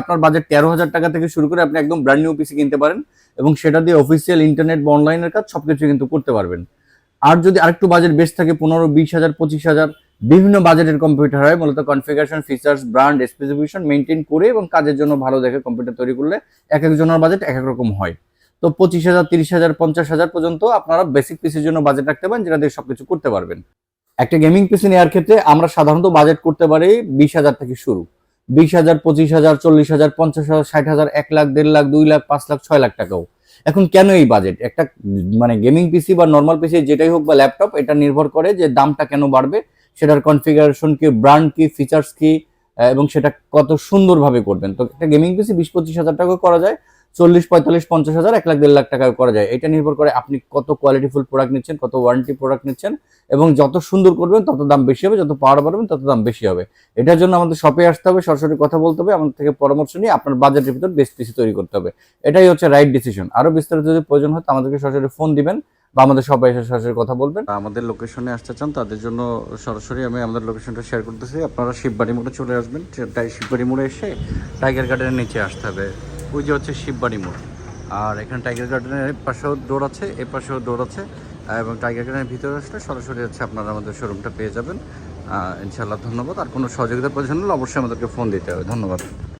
আপনার বাজেট তেরো হাজার টাকা থেকে শুরু করে আপনি একদম ব্র্যান্ড নিউ পিসি কিনতে পারেন এবং সেটা দিয়ে অফিসিয়াল ইন্টারনেট বা অনলাইনের কাজ সবকিছু কিন্তু করতে পারবেন। আর যদি আরেকটু বাজেট বেশ থাকে পনেরো, বিশ হাজার, পঁচিশ হাজার, বিভিন্ন বাজেটের কম্পিউটার হয়, মূলত configuration features brand specification maintain করে এবং কাজের জন্য ভালো দেখে কম্পিউটার তৈরি করলে এক একজনের বাজেট এক এক রকম হয়। তো পঁচিশ হাজার, তিরিশ হাজার, পঞ্চাশ হাজার পর্যন্ত আপনারা বেসিক পিসির জন্য বাজেট রাখতে পারেন, যেটা দিয়ে সবকিছু করতে পারবেন। একটা গেমিং পিসি নেওয়ার ক্ষেত্রে আমরা সাধারণত বাজেট করতে পারি বিশ হাজার থেকে শুরু। বিশ হাজার, পঁচিশ হাজার, চল্লিশ হাজার, পঞ্চাশ হাজার, ষাট হাজার, এক লাখ, দেড় লাখ, দুই লাখ, পাঁচ লাখ, ছয় লাখ টাকাও। এখন কেন এই বাজেট একটা মানে গেমিং পিসি বা নর্মাল পিসি যেটাই হোক বা ল্যাপটপ এটা নির্ভর করে যে দামটা কেন বাড়বে, সেটার কনফিগারেশন কি ব্র্যান্ড কি ফিচার্স কি এবং সেটা কত সুন্দরভাবে করবেন। তো একটা গেমিং পিসি বিশ পঁচিশ হাজার টাকা করা যায় চল্লিশ, পঁয়তাল্লিশ, পঞ্চাশ হাজার, এক লাখ, দেড় লাখ টাকা করা যায়। এটা নির্ভর করে আপনি কত কোয়ালিটিফুল প্রোডাক্ট নিচ্ছেন, কত ওয়ারেন্টি প্রোডাক্ট নিচ্ছেন, এবং যত সুন্দর করবেন, তত দাম বেশি হবে, যত পাওয়ার বাড়বেন, তত দাম বেশি হবে। এটার জন্য আমাদের শপে আসতে হবে, সরাসরি কথা বলতে হবে, আমাদের থেকে পরামর্শ নিয়ে আপনার বাজেটের ভিতর বেস্ট পিসি তৈরি করতে হবে। এটাই হচ্ছে রাইট ডিসিশন আরও বিস্তারিত যদি প্রয়োজন হয় আমাদেরকে সরাসরি ফোন দিবেন, বা আমাদের সবাই এসে সরাসরি কথা বলবেন। আমাদের লোকেশনে আসতে চান, তাদের জন্য সরাসরি আমি আমাদের লোকেশনটা শেয়ার করতেছি। আপনারা শিববাড়ি মোড়ে চলে আসবেন, তাই শিববাড়ি মোড়ে এসে টাইগার গার্ডেনের নিচে আসতে হবে। ওই যে হচ্ছে শিববাড়ি মোড়। আর এখানে টাইগার গার্ডেনের পাশেও ডোর আছে, এ পাশেও ডোর আছে। এবং টাইগার গার্ডেনের ভিতরে আসলে সরাসরি হচ্ছে আপনারা আমাদের শোরুমটা পেয়ে যাবেন। ইনশাআল্লাহ ধন্যবাদ। আর কোনো সহযোগিতা প্রয়োজন হলে অবশ্যই আমাদেরকে ফোন দিতে হবে। ধন্যবাদ।